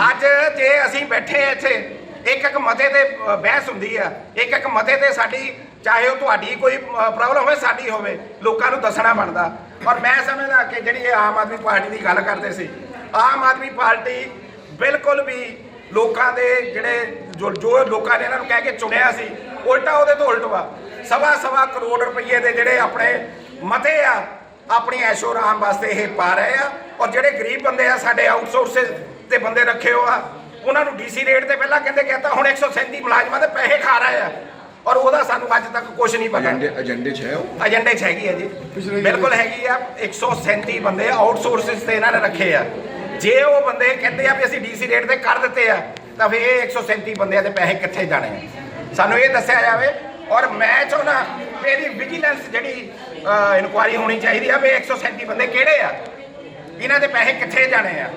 ਅੱਜ ਜੇ ਅਸੀਂ ਬੈਠੇ ਇੱਥੇ, ਇੱਕ ਇੱਕ ਮਤੇ ਤੇ ਬਹਿਸ ਹੁੰਦੀ ਆ। ਇੱਕ ਇੱਕ ਮਤੇ ਤੇ ਸਾਡੀ, ਚਾਹੇ ਉਹ ਤੁਹਾਡੀ ਕੋਈ ਪ੍ਰੋਬਲਮ ਹੋਵੇ, ਸਾਡੀ ਹੋਵੇ, ਲੋਕਾਂ ਨੂੰ ਦੱਸਣਾ ਬਣਦਾ। ਔਰ ਮੈਂ ਸਮਝਦਾ ਕਿ ਜਿਹੜੀ ਇਹ ਆਮ ਆਦਮੀ ਪਾਰਟੀ ਦੀ ਗੱਲ ਕਰਦੇ ਸੀ, ਆਮ ਆਦਮੀ ਪਾਰਟੀ ਬਿਲਕੁਲ ਵੀ ਲੋਕਾਂ ਦੇ ਜਿਹੜੇ ਜੋ ਜੋ ਲੋਕਾਂ ਨੇ ਇਹਨਾਂ ਨੂੰ ਕਹਿ ਕੇ ਚੁਣਿਆ ਸੀ, ਉਲਟਾ ਉਹਦੇ ਤੋਂ ਉਲਟ ਵਾ। ਸਵਾ ਸਵਾ ਕਰੋੜ ਰੁਪਏ ਦੇ ਜਿਹੜੇ ਆਪਣੇ ਮਤੇ ਆ, ਆਪਣੀ ਐਸ਼ੋ ਆਰਾਮ ਵਾਸਤੇ ਇਹ ਪਾ ਰਹੇ ਆ। ਔਰ ਜਿਹੜੇ ਗਰੀਬ ਬੰਦੇ ਆ, ਸਾਡੇ ਆਊਟਸੋਰਸਿਸ ਤੇ ਬੰਦੇ ਰੱਖੇ ਹੋ ਆ ਉਹਨਾਂ ਨੂੰ ਡੀਸੀ ਰੇਟ ਤੇ ਪਹਿਲਾਂ ਕਹਿੰਦੇ ਕਹਿੰਦਾ ਹੁਣ 137 ਮੁਲਾਜ਼ਮਾਂ ਦੇ ਪੈਸੇ ਖਾ ਰਹੇ ਆ। ਔਰ ਉਹਦਾ ਸਾਨੂੰ ਅੱਜ ਤੱਕ ਕੁਝ ਨਹੀਂ ਪਤਾ। ਏਜੰਡੇ ਏਜੰਡੇ 'ਚ ਹੈ ਉਹ? ਏਜੰਡੇ 'ਚ ਹੈਗੀ ਹੈ ਜੀ। ਬਿਲਕੁਲ ਹੈਗੀ ਆ। 137 ਬੰਦੇ ਆਊਟਸੋਰਸਿਸ ਤੇ ਇਹਨਾਂ ਨੇ ਰੱਖੇ ਆ। ਜੇ ਉਹ ਬੰਦੇ ਕਹਿੰਦੇ ਆ ਵੀ ਅਸੀਂ ਡੀਸੀ ਰੇਟ ਤੇ ਕਰ ਦਿੱਤੇ ਆ ਤਾਂ ਫਿਰ ਇਹ 137 ਬੰਦਿਆਂ ਦੇ ਪੈਸੇ ਕਿੱਥੇ ਜਾਣੇ? ਆ ਸਾਨੂੰ ਇਹ ਦੱਸਿਆ ਜਾਵੇ। ਔਰ ਮੈਂ ਚਾਹੁੰਦਾ ਵੀ ਇਹਦੀ ਵਿਜੀਲੈਂਸ ਜਿਹੜੀ ਇਨਕੁਆਇਰੀ ਹੋਣੀ ਚਾਹੀਦੀ ਆ ਵੀ ਇਹ 137 ਬੰਦੇ ਕਿਹੜੇ ਆ? ਇਹਨਾਂ ਦੇ ਪੈਸੇ ਕਿੱਥੇ ਜਾਣੇ ਆ?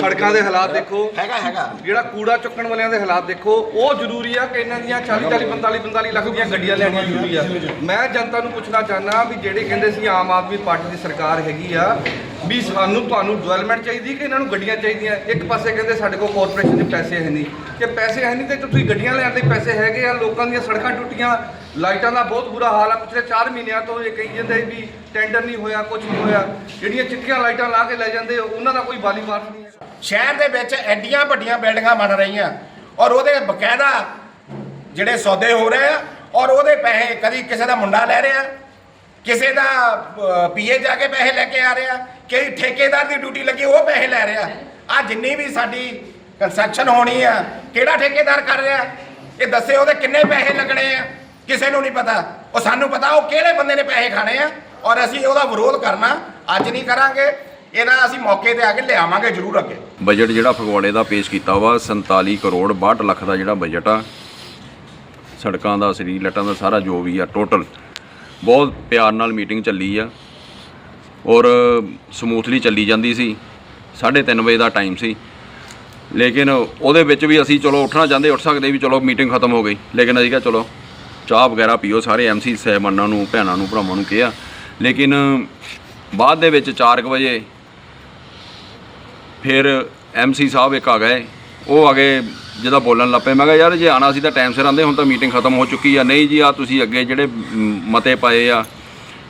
ਸੜਕਾਂ ਦੇ ਹਾਲਾਤ ਦੇਖੋ। ਹੈਗਾ ਹੈਗਾ। ਜਿਹੜਾ ਕੂੜਾ ਚੁੱਕਣ ਵਾਲਿਆਂ ਦੇ ਹਾਲਾਤ ਦੇਖੋ ਉਹ ਜ਼ਰੂਰੀ ਆ ਕਿ ਇਹਨਾਂ ਦੀਆਂ 40 40 45 45 ਲੱਖ ਦੀਆਂ ਗੱਡੀਆਂ ਲੈਣੀਆਂ ਜ਼ਰੂਰੀ ਆ। ਮੈਂ ਜਨਤਾ ਨੂੰ ਪੁੱਛਣਾ ਚਾਹੁੰਦਾ ਵੀ ਜਿਹੜੇ ਕਹਿੰਦੇ ਸੀ ਆਮ ਆਦਮੀ ਪਾਰਟੀ ਦੀ ਸਰਕਾਰ ਹੈਗੀ ਆ ਵੀ ਸਾਨੂੰ ਤੁਹਾਨੂੰ ਡਿਵੈਲਪਮੈਂਟ ਚਾਹੀਦੀ ਕਿ ਇਹਨਾਂ ਨੂੰ ਗੱਡੀਆਂ ਚਾਹੀਦੀਆਂ? ਇੱਕ ਪਾਸੇ ਕਹਿੰਦੇ ਸਾਡੇ ਕੋਲ ਕਾਰਪੋਰੇਸ਼ਨ ਦੇ ਪੈਸੇ ਹੈ ਨਹੀਂ। ਕਿ ਪੈਸੇ ਹੈ ਨਹੀਂ ਤੇ ਤੁਸੀਂ ਗੱਡੀਆਂ ਲੈਣ ਦੇ ਪੈਸੇ ਹੈਗੇ ਆ ਲੋਕਾਂ ਦੀਆਂ ਸੜਕਾਂ ਟੁੱਟੀਆਂ ਲਾਈਟਾਂ ਦਾ ਬਹੁਤ ਬੁਰਾ ਹਾਲ ਆ। ਪਿਛਲੇ 4 ਮਹੀਨਿਆਂ ਤੋਂ ਇਹ ਕਹੀ ਜਾਂਦੇ ਵੀ ਟੈਂਡਰ ਨਹੀਂ ਹੋਇਆ ਕੁਝ ਨਹੀਂ ਹੋਇਆ। ਜਿਹੜੀਆਂ ਚਿੱਟੀਆਂ ਲਾਈਟਾਂ ਲਾ ਕੇ ਲੈ ਜਾਂਦੇ ਉਹਨਾਂ ਦਾ ਕੋਈ ਬਾਲੀ ਮਾਰਕ ਨਹੀਂ ਸ਼ਹਿਰ ਦੇ ਵਿੱਚ ਐਡੀਆਂ ਵੱਡੀਆਂ ਬਿਲਡਿੰਗਾਂ ਬਣ ਰਹੀਆਂ। ਔਰ ਉਹਦੇ ਬਕਾਇਦਾ ਜਿਹੜੇ ਸੌਦੇ ਹੋ ਰਹੇ ਆ, ਔਰ ਉਹਦੇ ਪੈਸੇ ਕਦੀ ਕਿਸੇ ਦਾ ਮੁੰਡਾ ਲੈ ਰਿਹਾ, ਕਿਸੇ ਦਾ ਪੀਏ ਜਾ ਕੇ ਪੈਸੇ ਲੈ ਕੇ ਆ ਰਿਹਾ ਕਈ ਠੇਕੇਦਾਰ ਦੀ ਡਿਊਟੀ ਲੱਗੀ ਉਹ ਪੈਸੇ ਲੈ ਰਿਹਾ। ਆ ਜਿੰਨੀ ਵੀ ਸਾਡੀ ਕੰਸਟਰਕਸ਼ਨ ਹੋਣੀ ਆ, ਕਿਹੜਾ ਠੇਕੇਦਾਰ ਕਰ ਰਿਹਾ, ਇਹ ਦੱਸੇ ਉਹਦੇ ਕਿੰਨੇ ਪੈਸੇ ਲੱਗਣੇ ਆ, ਕਿਸੇ ਨੂੰ ਨਹੀਂ ਪਤਾ। ਉਹ ਸਾਨੂੰ ਪਤਾ ਉਹ ਕਿਹੜੇ ਬੰਦੇ ਨੇ ਪੈਸੇ ਖਾਣੇ ਆ, ਔਰ ਅਸੀਂ ਉਹਦਾ ਵਿਰੋਧ ਕਰਨਾ ਅੱਜ ਨਹੀਂ ਕਰਾਂਗੇ। ਇਹਦਾ ਅਸੀਂ ਮੌਕੇ ਤੇ ਆ ਕੇ ਲਿਆਵਾਂਗੇ ਜ਼ਰੂਰ ਅੱਗੇ। ਬਜਟ ਜਿਹੜਾ ਫਗਵਾੜੇ ਦਾ ਪੇਸ਼ ਕੀਤਾ ਵਾ 47 ਕਰੋੜ 62 ਲੱਖ ਦਾ ਜਿਹੜਾ ਬਜਟ ਆ, ਸੜਕਾਂ ਦਾ, ਸਰੀਰ ਲੱਟਾਂ ਦਾ ਸਾਰਾ ਜੋ ਵੀ ਆ ਟੋਟਲ ਬਹੁਤ ਪਿਆਰ ਨਾਲ ਮੀਟਿੰਗ ਚੱਲੀ ਆ ਔਰ ਸਮੂਥਲੀ ਚੱਲੀ ਜਾਂਦੀ ਸੀ 3:30 ਵਜੇ ਦਾ ਟਾਈਮ ਸੀ। ਲੇਕਿਨ ਉਹਦੇ ਵਿੱਚ ਵੀ ਅਸੀਂ ਚਲੋ ਉੱਠਣਾ ਚਾਹੁੰਦੇ, ਉੱਠ ਸਕਦੇ ਵੀ ਚਲੋ ਮੀਟਿੰਗ ਖਤਮ ਹੋ ਗਈ। ਲੇਕਿਨ ਅਸੀਂ ਕਿਹਾ ਚਲੋ ਚਾਹ ਵਗੈਰਾ ਪੀਓ ਸਾਰੇ ਐਮਸੀ ਸਹਿਬਾਨਾਂ ਨੂੰ, ਭੈਣਾਂ ਨੂੰ, ਭਰਾਵਾਂ ਨੂੰ ਕਿਹਾ। ਲੇਕਿਨ ਬਾਅਦ ਦੇ ਵਿੱਚ 4 ਵਜੇ ਫਿਰ ਐਮਸੀ ਸਾਹਿਬ ਇੱਕ ਆ ਗਏ। ਉਹ ਆ ਗਏ ਜਿਹਦਾ ਬੋਲਣ ਲੱਪੇ ਮੈਂ ਕਿਹਾ, ਯਾਰ, ਜੇ ਆਣਾ ਸੀ ਤਾਂ ਟਾਈਮ ਸਿਰ ਆਂਦੇ ਹੁਣ ਤਾਂ ਮੀਟਿੰਗ ਖਤਮ ਹੋ ਚੁੱਕੀ ਆ। ਨਹੀਂ ਜੀ, ਆ ਤੁਸੀਂ ਅੱਗੇ ਜਿਹੜੇ ਮਤੇ ਪਾਏ ਆ,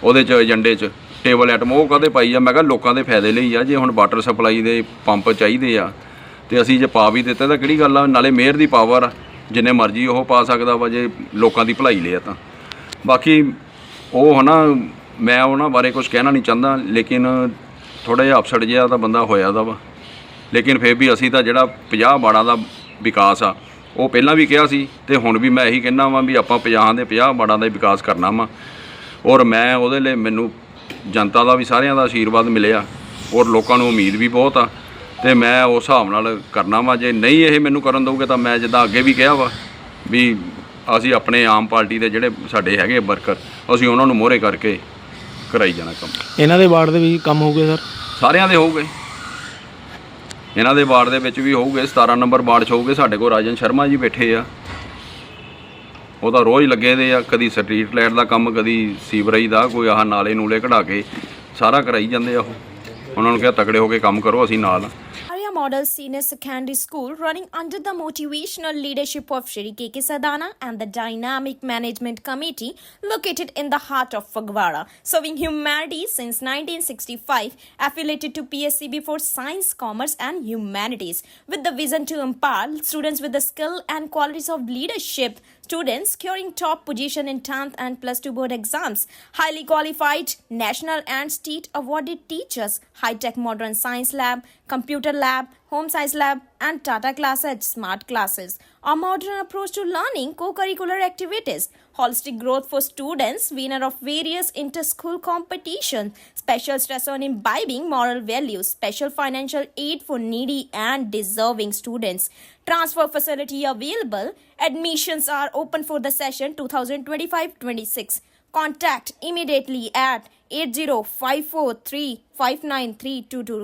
ਉਹਦੇ ਚ ਏਜੰਡੇ ਚ ਟੇਬਲ ਐਟਮ ਉਹ ਕਦੇ ਪਾਈ ਆ? ਮੈਂ ਕਿਹਾ, ਲੋਕਾਂ ਦੇ ਫਾਇਦੇ ਲਈ ਆ। ਜੇ ਹੁਣ ਵਾਟਰ ਸਪਲਾਈ ਦੇ ਪੰਪ ਚਾਹੀਦੇ ਆ, ਤੇ ਅਸੀਂ ਜੇ ਪਾ ਵੀ ਦਿੱਤੇ, ਤਾਂ ਕਿਹੜੀ ਗੱਲ ਆ? ਨਾਲੇ ਮੇਅਰ ਦੀ ਪਾਵਰ ਆ। ਜਿੰਨੇ ਮਰਜ਼ੀ ਉਹ ਪਾ ਸਕਦਾ ਵਾ, ਜੇ ਲੋਕਾਂ ਦੀ ਭਲਾਈ ਲਈ ਆ ਤਾਂ। ਬਾਕੀ ਉਹ ਹਨਾ, ਮੈਂ ਉਹਨਾਂ ਬਾਰੇ ਕੁਝ ਕਹਿਣਾ ਨਹੀਂ ਚਾਹੁੰਦਾ, ਲੇਕਿਨ ਥੋੜਾ ਜਿਹਾ ਅਪਸੈਟ ਜਿਹਾ ਤਾਂ ਬੰਦਾ ਹੋਇਆ ਦਾ ਵਾ। ਲੇਕਿਨ ਫਿਰ ਵੀ ਅਸੀਂ ਤਾਂ ਜਿਹੜਾ 50 ਬਾੜਾਂ ਦਾ ਵਿਕਾਸ ਆ ਉਹ ਪਹਿਲਾਂ ਵੀ ਕਿਹਾ ਸੀ ਤੇ ਹੁਣ ਵੀ ਮੈਂ ਇਹੀ ਕਹਿਣਾ ਵਾਂ ਵੀ ਆਪਾਂ 50 ਦੇ 50 ਬਾੜਾਂ ਦਾ ਵਿਕਾਸ ਕਰਨਾ ਵਾ। ਔਰ ਮੈਂ ਉਹਦੇ ਲਈ ਮੈਨੂੰ ਜਨਤਾ ਦਾ ਵੀ ਸਾਰਿਆਂ ਦਾ ਆਸ਼ੀਰਵਾਦ ਮਿਲਿਆ ਔਰ ਲੋਕਾਂ ਨੂੰ ਉਮੀਦ ਵੀ ਬਹੁਤ ਆ ਤੇ ਮੈਂ ਉਸ ਹਿਸਾਬ ਨਾਲ ਕਰਨਾ ਵਾ। ਜੇ ਨਹੀਂ ਇਹ ਮੈਨੂੰ ਕਰਨ ਦਊਗੇ ਤਾਂ ਮੈਂ ਜਿੱਦਾਂ ਅੱਗੇ ਵੀ ਕਿਹਾ ਵਾ ਵੀ ਅਸੀਂ ਆਪਣੇ ਆਮ ਪਾਰਟੀ ਦੇ ਜਿਹੜੇ ਸਾਡੇ ਹੈਗੇ ਵਰਕਰ ਅਸੀਂ ਉਹਨਾਂ ਨੂੰ ਮੋਹਰੇ ਕਰਕੇ ਕਰਾਈ ਜਾਣਾ ਕੰਮ। ਇਹਨਾਂ ਦੇ ਵਾਰਡ ਦੇ ਵੀ ਕੰਮ ਹੋਊਗੇ ਸਰ? ਸਾਰਿਆਂ ਦੇ ਹੋਊਗੇ। ਇਹਨਾਂ ਦੇ ਵਾਰਡ ਦੇ ਵਿੱਚ ਵੀ ਹੋਊਗੇ 17 ਨੰਬਰ ਵਾਰਡ 'ਚ ਹੋਊਗੇ, ਸਾਡੇ ਕੋਲ ਰਾਜਨ ਸ਼ਰਮਾ ਜੀ ਬੈਠੇ ਆ। ਉਹ ਤਾਂ ਰੋਜ਼ ਲੱਗੇ ਦੇ ਆ, ਕਦੀ ਸਟਰੀਟ ਲਾਈਟ ਦਾ ਕੰਮ, ਕਦੀ ਸੀਵਰੇਜ ਦਾ, ਕੋਈ ਆਹ ਨਾਲੇ ਨੂਲੇ ਕਢਾ ਕੇ ਸਾਰਾ ਕਰਾਈ ਜਾਂਦੇ ਆ ਉਹ। ਉਹਨਾਂ ਨੂੰ ਕਿਹਾ ਤਕੜੇ ਹੋ ਕੇ ਕੰਮ ਕਰੋ, ਅਸੀਂ ਨਾਲ ਆ। Model Senior Secondary School running under the motivational leadership of Shri K.K. Sadana and the Dynamic Management Committee located in the heart of Fagwara, serving humanity since 1965, affiliated to PSCB for Science, Commerce and Humanities, with the vision to empower students with the skill and qualities of leadership students securing top position in 10th and plus 2 board exams. Highly qualified national and state awarded teachers high-tech modern science lab computer lab home science lab and tata classes smart classes. A modern approach to learning co-curricular activities. Holistic growth for students winner of various inter-school competitions. Special stress on imbibing moral values. Special financial aid for needy and deserving students. Transfer facility available. Admissions are open for the session 2025-26 contact immediately at 80543 59322